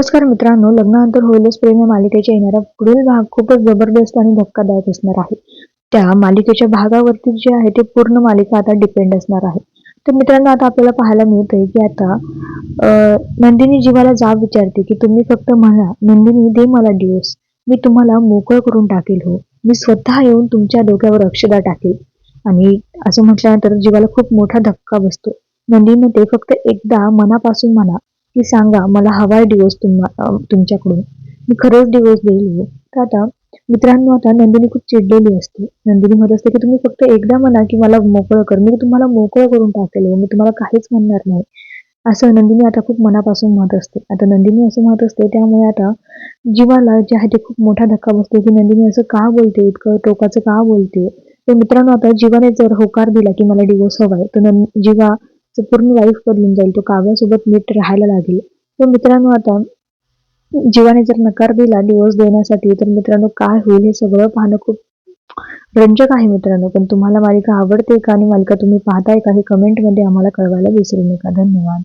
नमस्कार मित्रांनो लग्नानंतर होईलच प्रेम या मालिकेच्या येणारा पुढील भाग खूपच जबरदस्त आणि धक्कादायक असणार आहे. त्या मालिकेच्या भागावरती जे आहे ते पूर्ण मालिका आता डिपेंड असणार आहे. तर मित्रांनो आता आपल्याला पाहायला मिळतंय की आता नंदिनी जीवाला जाब विचारते की तुम्ही फक्त म्हणा नंदिनी दे मला दिवस. मी तुम्हाला मोकळं करून टाकेल हो. मी स्वतः येऊन तुमच्या डोक्यावर अक्षदा टाकेल. आणि असं म्हटल्यानंतर जीवाला खूप मोठा धक्का बसतो. नंदिनी ते फक्त एकदा मनापासून म्हणा की सांगा मला हवाय डिवोर्स तुम्हा तुमच्याकडून. मी खरंच डिवोर्स देईल हो. तर आता मित्रांनो आता नंदिनी खूप चिडलेली असते. नंदिनी म्हणत असते की तुम्ही फक्त एकदा म्हणा की मला मोकळं कर. मी तुम्हाला मोकळं करून टाकेल हो. मी तुम्हाला काहीच म्हणणार नाही. असं नंदिनी आता खूप मनापासून म्हणत असते. आता नंदिनी असं म्हणत असते त्यामुळे आता जीवाला जे आहे ते खूप मोठा धक्का बसतो की नंदिनी असं का बोलते इतकं टोकाचं का बोलते? तर मित्रांनो आता जीवाने जर होकार दिला की मला डिवोर्स हवाय तर नं जीवा पूर्ण लाईफ बदलून जाईल. तो काव्यासोबत नीट राहायला लागेल. तर मित्रांनो आता जीवाने जर नकार दिला डिवोर्स देण्यासाठी तर मित्रांनो काय होईल हे सगळं पाहणं खूप रंजक आहे मित्रांनो. पण तुम्हाला मालिका आवडते का आणि मालिका तुम्ही पाहताय का हे कमेंटमध्ये आम्हाला कळवायला विसरू नका. धन्यवाद.